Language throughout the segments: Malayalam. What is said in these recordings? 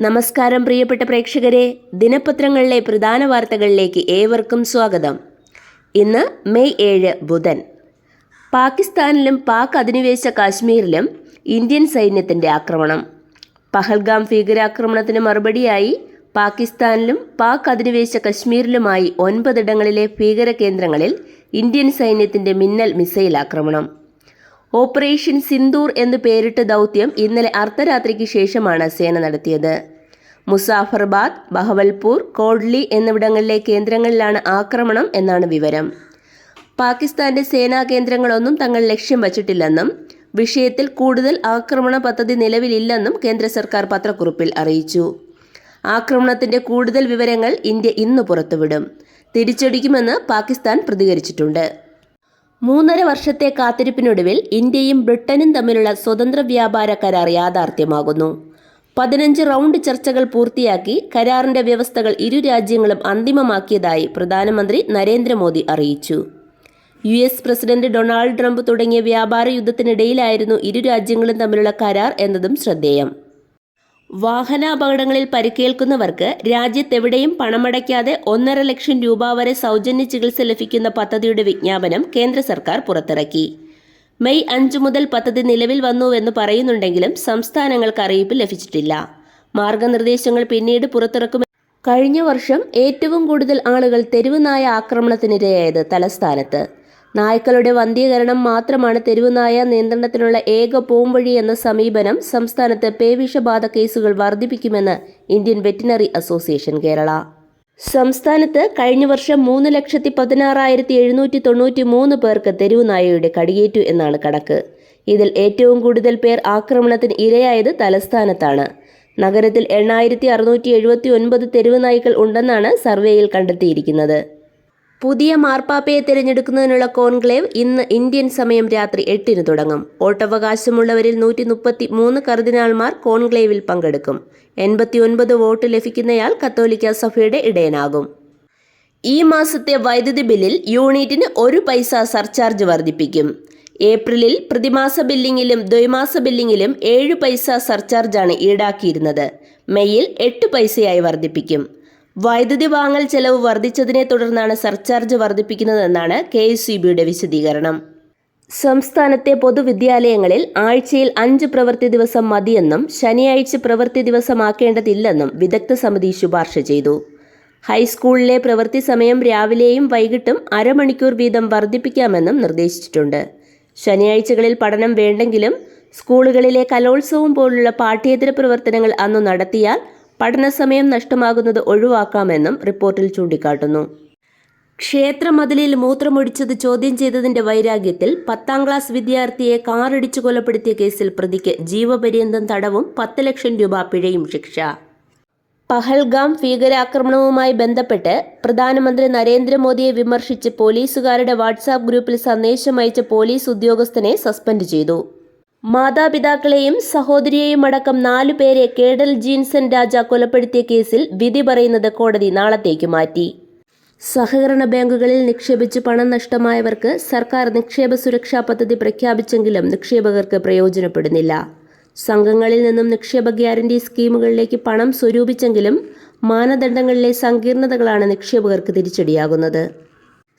നമസ്കാരം പ്രിയപ്പെട്ട പ്രേക്ഷകരെ. ദിനപത്രങ്ങളിലെ പ്രധാന വാർത്തകളിലേക്ക് ഏവർക്കും സ്വാഗതം. ഇന്ന് മെയ് ഏഴ് ബുധൻ. പാകിസ്ഥാനിലും പാക് അധിനിവേശ കാശ്മീരിലും ഇന്ത്യൻ സൈന്യത്തിന്റെ ആക്രമണം. പഹൽഗാം ഭീകരാക്രമണത്തിന് മറുപടിയായി പാകിസ്ഥാനിലും പാക് അധിനിവേശ കശ്മീരിലുമായി ഒൻപതിടങ്ങളിലെ ഭീകര കേന്ദ്രങ്ങളിൽ ഇന്ത്യൻ സൈന്യത്തിന്റെ മിന്നൽ മിസൈൽ ആക്രമണം. ഓപ്പറേഷൻ സിന്ദൂർ എന്ന് പേരിട്ട ദൗത്യം ഇന്നലെ അർദ്ധരാത്രിക്ക് ശേഷമാണ് സേന നടത്തിയത്. മുസാഫർബാദ് ബഹവൽപൂർ കോഡ്ലി എന്നിവിടങ്ങളിലെ കേന്ദ്രങ്ങളിലാണ് ആക്രമണം എന്നാണ് വിവരം. പാകിസ്ഥാന്റെ സേനാ കേന്ദ്രങ്ങളൊന്നും തങ്ങൾ ലക്ഷ്യം വച്ചിട്ടില്ലെന്നും വിഷയത്തിൽ കൂടുതൽ ആക്രമണ പദ്ധതി നിലവിലില്ലെന്നും കേന്ദ്ര സർക്കാർ പത്രക്കുറിപ്പിൽ അറിയിച്ചു. ആക്രമണത്തിന്റെ കൂടുതൽ വിവരങ്ങൾ ഇന്ത്യ ഇന്ന് പുറത്തുവിടും. തിരിച്ചടിക്കുമെന്ന് പാകിസ്ഥാൻ പ്രതികരിച്ചിട്ടുണ്ട്. മൂന്നര വർഷത്തെ കാത്തിരിപ്പിനൊടുവിൽ ഇന്ത്യയും ബ്രിട്ടനും തമ്മിലുള്ള സ്വതന്ത്ര വ്യാപാര കരാർ യാഥാർത്ഥ്യമാകുന്നു. പതിനഞ്ച് റൗണ്ട് ചർച്ചകൾ പൂർത്തിയാക്കി കരാറിന്റെ വ്യവസ്ഥകൾ ഇരു രാജ്യങ്ങളും അന്തിമമാക്കിയതായി പ്രധാനമന്ത്രി നരേന്ദ്രമോദി അറിയിച്ചു. U S president Donald Trump തുടങ്ങിയ വ്യാപാര യുദ്ധത്തിനിടയിലായിരുന്നു ഇരു രാജ്യങ്ങളും തമ്മിലുള്ള കരാർ എന്നതും ശ്രദ്ധേയം. വാഹനാപകടങ്ങളിൽ പരിക്കേൽക്കുന്നവർക്ക് രാജ്യത്തെവിടെയും പണമടയ്ക്കാതെ ഒന്നര ലക്ഷം രൂപ വരെ സൗജന്യ ചികിത്സ ലഭിക്കുന്ന പദ്ധതിയുടെ വിജ്ഞാപനം കേന്ദ്ര സർക്കാർ പുറത്തിറക്കി. മെയ് അഞ്ചു മുതൽ പദ്ധതി നിലവിൽ വന്നുവെന്ന് പറയുന്നുണ്ടെങ്കിലും സംസ്ഥാനങ്ങൾക്ക് അറിയിപ്പ് ലഭിച്ചിട്ടില്ല. മാർഗനിർദ്ദേശങ്ങൾ പിന്നീട് പുറത്തിറക്കും. കഴിഞ്ഞ വർഷം ഏറ്റവും കൂടുതൽ ആളുകൾ തെരുവുനായ ആക്രമണത്തിനിരയായത് തലസ്ഥാനത്ത്. നായ്ക്കളുടെ വന്ധ്യീകരണം മാത്രമാണ് തെരുവുനായ നിയന്ത്രണത്തിനുള്ള ഏക പോംവഴി എന്ന സമീപനം സംസ്ഥാനത്ത് പേവിഷബാധ കേസുകൾ വർദ്ധിപ്പിക്കുമെന്ന് ഇന്ത്യൻ വെറ്റിനറി അസോസിയേഷൻ കേരള. സംസ്ഥാനത്ത് കഴിഞ്ഞ വർഷം മൂന്ന് ലക്ഷത്തി പതിനാറായിരത്തി എഴുന്നൂറ്റി തൊണ്ണൂറ്റി മൂന്ന് പേർക്ക് തെരുവുനായയുടെ കടിയേറ്റു എന്നാണ് കണക്ക്. ഇതിൽ ഏറ്റവും കൂടുതൽ പേർ ആക്രമണത്തിന് ഇരയായത് തലസ്ഥാനത്താണ്. നഗരത്തിൽ എണ്ണായിരത്തി അറുന്നൂറ്റി എഴുപത്തി ഒൻപത് തെരുവുനായ്ക്കൾ ഉണ്ടെന്നാണ് സർവേയിൽ കണ്ടെത്തിയിരിക്കുന്നത്. പുതിയ മാർപ്പാപ്പയെ തിരഞ്ഞെടുക്കുന്നതിനുള്ള കോൺക്ലേവ് ഇന്ന് ഇന്ത്യൻ സമയം രാത്രി എട്ടിന് തുടങ്ങും. വോട്ടവകാശമുള്ളവരിൽ നൂറ്റി മുപ്പത്തി മൂന്ന് കർദിനാൾമാർ കോൺക്ലേവിൽ പങ്കെടുക്കും. എൺപത്തിയൊൻപത് വോട്ട് ലഭിക്കുന്നയാൾ കത്തോലിക്ക സഭയുടെ ഇടയനാകും. ഈ മാസത്തെ വൈദ്യുതി ബില്ലിൽ യൂണിറ്റിന് ഒരു പൈസ സർചാർജ് വർദ്ധിപ്പിക്കും. ഏപ്രിലിൽ പ്രതിമാസ ബില്ലിങ്ങിലും ദ്വൈമാസ ബില്ലിങ്ങിലും ഏഴ് പൈസ സർചാർജാണ് ഈടാക്കിയിരുന്നത്. മെയ്യിൽ എട്ട് പൈസയായി വർദ്ധിപ്പിക്കും. വൈദ്യുതി വാങ്ങൽ ചെലവ് വർദ്ധിച്ചതിനെ തുടർന്നാണ് സർചാർജ് വർദ്ധിപ്പിക്കുന്നതെന്നാണ് കെ എസ് സി ബിയുടെ വിശദീകരണം. സംസ്ഥാനത്തെ പൊതുവിദ്യാലയങ്ങളിൽ ആഴ്ചയിൽ അഞ്ച് പ്രവൃത്തി ദിവസം മതിയെന്നും ശനിയാഴ്ച പ്രവൃത്തി ദിവസമാക്കേണ്ടതില്ലെന്നും വിദഗ്ധ സമിതി ശുപാർശ ചെയ്തു. ഹൈസ്കൂളിലെ പ്രവൃത്തി സമയം രാവിലെയും വൈകിട്ടും അരമണിക്കൂർ വീതം വർദ്ധിപ്പിക്കാമെന്നും നിർദ്ദേശിച്ചിട്ടുണ്ട്. ശനിയാഴ്ചകളിൽ പഠനം വേണ്ടെങ്കിലും സ്കൂളുകളിലെ കലോത്സവം പോലുള്ള പാഠ്യേതര പ്രവർത്തനങ്ങൾ അന്നു നടത്തിയാൽ പഠനസമയം നഷ്ടമാകുന്നത് ഒഴിവാക്കാമെന്നും റിപ്പോർട്ടിൽ ചൂണ്ടിക്കാട്ടുന്നു. ക്ഷേത്രമതിലിൽ മൂത്രമൊഴിച്ചത് ചോദ്യം ചെയ്തതിന്റെ വൈരാഗ്യത്തിൽ പത്താം ക്ലാസ് വിദ്യാർത്ഥിയെ കാറിടിച്ചു കൊലപ്പെടുത്തിയ കേസിൽ പ്രതിക്ക് ജീവപര്യന്തം തടവും പത്ത് ലക്ഷം രൂപ പിഴയും ശിക്ഷ. പഹൽഗാം ഭീകരാക്രമണവുമായി ബന്ധപ്പെട്ട് പ്രധാനമന്ത്രി നരേന്ദ്രമോദിയെ വിമർശിച്ച് പോലീസുകാരുടെ വാട്സാപ്പ് ഗ്രൂപ്പിൽ സന്ദേശം അയച്ച പോലീസ് ഉദ്യോഗസ്ഥനെ സസ്പെൻഡ് ചെയ്തു. മാതാപിതാക്കളെയും സഹോദരിയെയും അടക്കം നാലു പേരെ കേഡൽ ജീൻസൺ രാജ കൊലപ്പെടുത്തിയ കേസിൽ വിധി പറയുന്നത് കോടതി നാളത്തേക്ക് മാറ്റി. സഹകരണ ബാങ്കുകളിൽ നിക്ഷേപിച്ച് പണം നഷ്ടമായവർക്ക് സർക്കാർ നിക്ഷേപ സുരക്ഷാ പദ്ധതി പ്രഖ്യാപിച്ചെങ്കിലും നിക്ഷേപകർക്ക് പ്രയോജനപ്പെടുന്നില്ല. സംഘങ്ങളിൽ നിന്നും നിക്ഷേപ ഗ്യാരണ്ടി സ്കീമുകളിലേക്ക് പണം സ്വരൂപിച്ചെങ്കിലും മാനദണ്ഡങ്ങളിലെ സങ്കീർണതകളാണ് നിക്ഷേപകർക്ക് തിരിച്ചടിയാകുന്നത്.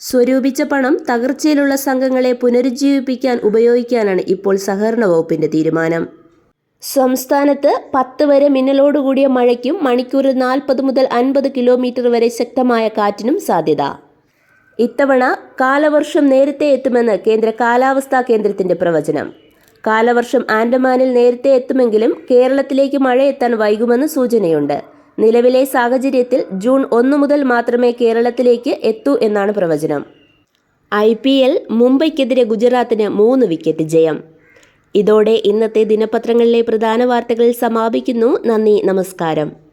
സ്വരൂപിച്ച പണം തകർച്ചയിലുള്ള സംഘങ്ങളെ പുനരുജ്ജീവിപ്പിക്കാൻ ഉപയോഗിക്കാനാണ് ഇപ്പോൾ സഹകരണ വകുപ്പിന്റെ തീരുമാനം. സംസ്ഥാനത്ത് പത്ത് വരെ മിന്നലോടുകൂടിയ മഴയ്ക്കും മണിക്കൂറിൽ നാൽപ്പത് മുതൽ അൻപത് കിലോമീറ്റർ വരെ ശക്തമായ കാറ്റിനും സാധ്യത. ഇത്തവണ കാലവർഷം നേരത്തെ എത്തുമെന്ന് കേന്ദ്ര കാലാവസ്ഥാ കേന്ദ്രത്തിന്റെ പ്രവചനം. കാലവർഷം ആൻഡമാനിൽ നേരത്തെ എത്തുമെങ്കിലും കേരളത്തിലേക്ക് മഴ എത്താൻ വൈകുമെന്ന് സൂചനയുണ്ട്. നിലവിലെ സാഹചര്യത്തിൽ ജൂൺ ഒന്ന് മുതൽ മാത്രമേ കേരളത്തിലേക്ക് എത്തൂ എന്നാണ് പ്രവചനം. ഐ പി എൽ മുംബൈക്കെതിരെ ഗുജറാത്തിന് മൂന്ന് വിക്കറ്റ് ജയം. ഇതോടെ ഇന്നത്തെ ദിനപത്രങ്ങളിലെ പ്രധാന വാർത്തകൾ സമാപിക്കുന്നു. നന്ദി നമസ്കാരം.